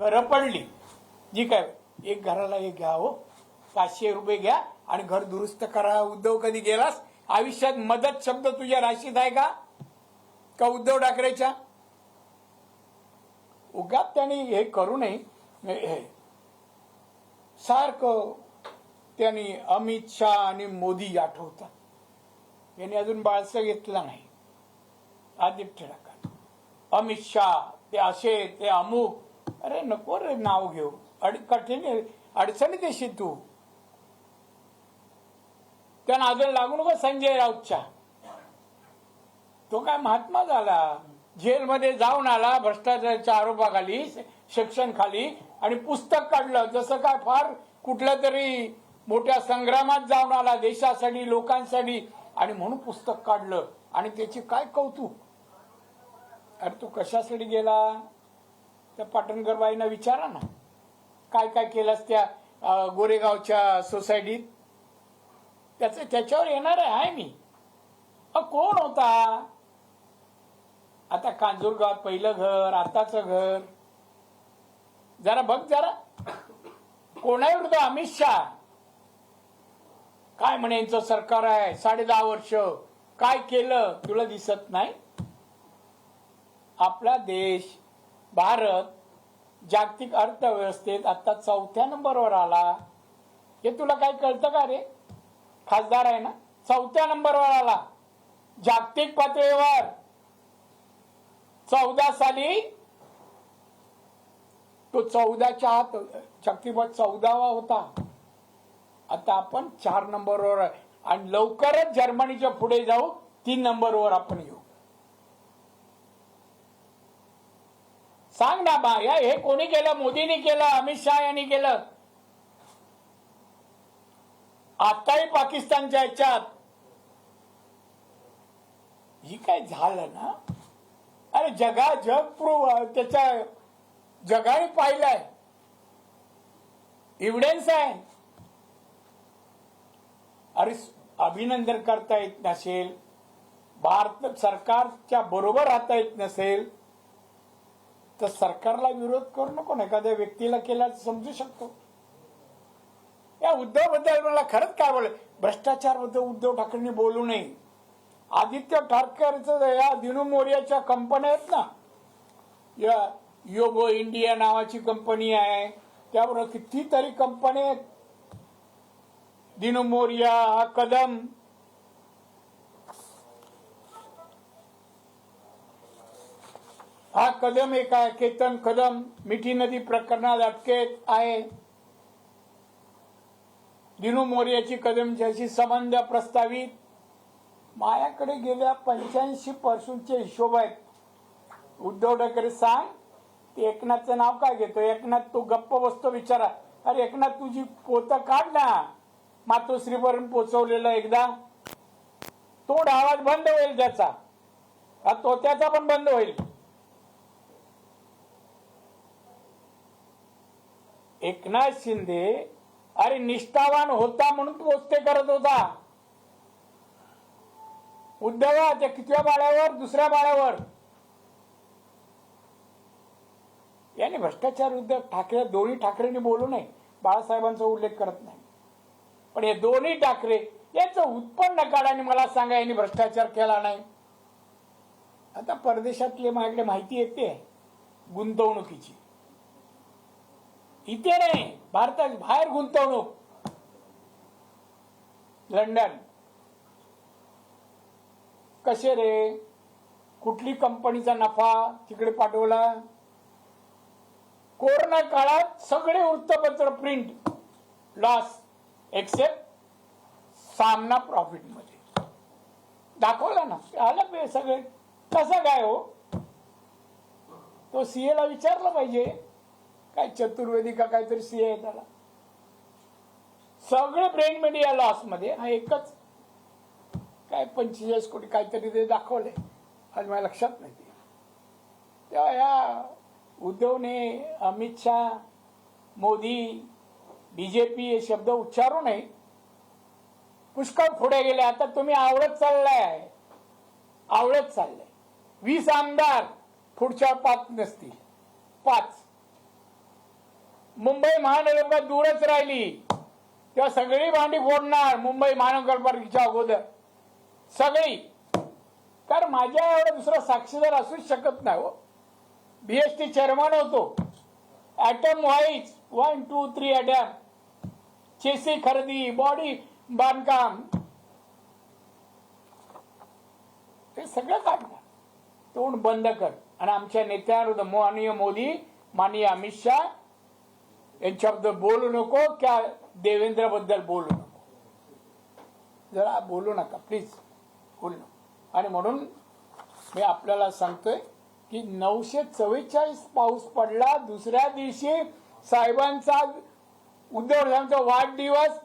घरं पडली. जी काय एक घराला एक घ्या हो. पाचशे रुपये घ्या आणि घर दुरुस्त करा. उद्धव कधी गेलास? आयुष्यात मदत शब्द तुझ्या राशीत आहे का? का उद्धव ठाकरेच्या? उगात त्यांनी हे करू नये. हे- सारखं त्यांनी अमित शहा आणि मोदी आठवतात. यांनी अजून बाळसं घेतला नाही. आदित्य ठाकरे. अमित शहा ते असे ते अमुक. अरे नको रे नाव घेऊ. अड कठीण अडचणीत येशील तू. त्या नादर लागू नको संजय राऊतच्या तो काय महात्मा झाला. जेलमध्ये जाऊन आला भ्रष्टाचाराच्या आरोपाखाली शिक्षण खाली आणि पुस्तक काढलं. जसं काय फार कुठल्या तरी मोठ्या संग्रामात जाऊन आला देशासाठी लोकांसाठी आणि म्हणून पुस्तक काढलं. आणि त्याची काय कौतुक? अरे तू कशासाठी गेला? त्या पाटणकर बाईंना विचारा ना. काय काय केलंस त्या गोरेगावच्या सोसायटीत त्याच त्याच्यावर येणार आहे मी. अ कोण होता? आता कांजूरगाव पहिलं घर आताच घर. जरा बघ जरा. कोणाही विरुद्ध अमित शहा? काय म्हणे यांचं सरकार आहे? साडे दहा वर्ष. काय केलं? तुला दिसत नाही? आपला देश भारत जागतिक अर्थव्यवस्थेत आता चौथ्या नंबरवर आला. हे तुला काय कळतं का रे? खासदार आहे ना? चौथ्या नंबरवर आला. जागतिक पातळीवर. चौदा साली तो चौदाच्या आत शक्तिपत चौदावा होता. आता आपण चार नंबरवर आहे. आणि लवकरच जर्मनीच्या पुढे जाऊ तीन नंबरवर आपण येऊ. सांग ना बा या हे कोणी केलं? मोदींनी केलं अमित शहा यांनी केलं. आताही पाकिस्तानच्या ह्याच्यात. ही काय झालं ना? अरे जगा जग प्रूव त्याच्या जगाने पाहिलंय. एव्हिडन्स आहे. अरे अभिनंदन करता येत नसेल. भारत सरकारच्या बरोबर राहता येत नसेल. तर सरकारला विरोध करू नको ना. एखाद्या व्यक्तीला केला समजू शकतो. या उद्धवबद्दल मला खरंच काय बोल भ्रष्टाचारबद्दल उद्धव ठाकरेंनी बोलू नये. आदित्य ठाकरेचं या दिनू मोर्याच्या कंपन्या आहेत ना या योगो इंडिया नावाची कंपनी आहे. त्याबरोबर कितीतरी कंपन्या आहेत. दिनू मोर्या हा कदम हा कदम एक आहे केतन कदम मिठी नदी प्रकरणात अटकेत आहे. दिनू मोर्याची कदमच्याशी संबंध प्रस्तावित. माझ्याकडे गेल्या पंच्याऐंशी पर्सेंटचे हिशोब आहेत. उद्धव ठाकरे सांग ते एकनाथचं नाव काय घेतो एकनाथ तू गप्प बसतो विचारा. अरे एकनाथ तुझी पोतं काढ ना. मातोश्रीपर्यंत पोचवलेलं एकदा. तोड आवाज बंद होईल त्याचा. हा तोत्याचा पण बंद होईल. एकनाथ शिंदे अरे निष्ठावान होता म्हणून पोचते करत होता. उद्धवाच्या कितव्या बाळ्यावर? दुसऱ्या बाळ्यावर. याने भ्रष्टाचार उद्धव ठाकरे दोन्ही ठाकरेंनी बोलू नये. बाळासाहेबांचा उल्लेख करत नाही. पण हे दोन्ही ठाकरे याचं उत्पन्न काढाने मला सांगा यांनी भ्रष्टाचार केला नाही. आता परदेशातले माझ्याकडे माहिती येते गुंतवणुकीची. इथे नाही भारतात बाहेर गुंतवणूक. लंडन. कसे रे? कुठली कंपनीचा नफा तिकडे पाठवला? कोरोना काळात सगळे वृत्तपत्र प्रिंट लॉस एक्सेप्ट सामना प्रॉफिटमध्ये. दाखवला ना? आलं पे सगळे. कसं काय हो? तो सीए ला विचारलं पाहिजे. काय चतुर्वेदी का काहीतरी सी आहे त्याला. सगळे ब्रेन मीडिया लॉसमध्ये हा एकच काय पंचेचाळीस कोटी काहीतरी ते दाखवले. आज माझ्या लक्षात नाही तेव्हा या उद्धवने अमित शहा मोदी बीजेपी हे शब्द उच्चारू नये. पुष्कळ पुढे गेले. आता तुम्ही आवडत चाललाय. आवडत चाललंय. वीस आमदार पुढच्या पाच नसतील. पाच. मुंबई महानगरपालिका दूरच राहिली. तेव्हा सगळी भांडी फोडणार मुंबई महानगरपालिकेच्या अगोदर. सगळी. कारण माझ्या एवढा दुसरा साक्षीदार असूच शकत नाही हो. बीएसटी चेअरमन होतो. Atom wise one two three atom chassis खरेदी बॉडी बांधकाम. ते सगळं काढणार तोंड बंद कर. आणि आमच्या नेत्यांविरुद्ध माननीय मोदी माननीय अमित शहा यांच्याबद्दल बोलू नको किंवा देवेंद्रबद्दल बोलू नको. जरा बोलू नका प्लीज बोलू नको. आणि म्हणून मी आपल्याला सांगतोय की नऊशे चव्वेचाळीस पाऊस पडला दुसऱ्या दिवशी साहेबांचा उद्धव ठाकरेंचा वाढदिवस.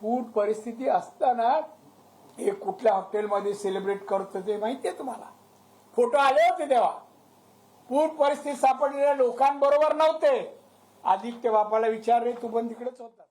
पूर परिस्थिती असताना हे कुठल्या हॉटेलमध्ये सेलिब्रेट करतो ते माहितीये तुम्हाला? फोटो आले होते तेव्हा. पूर परिस्थिती सापडलेल्या लोकांबरोबर नव्हते. आदित्य बापाला विचारले तू पण तिकडेच होता.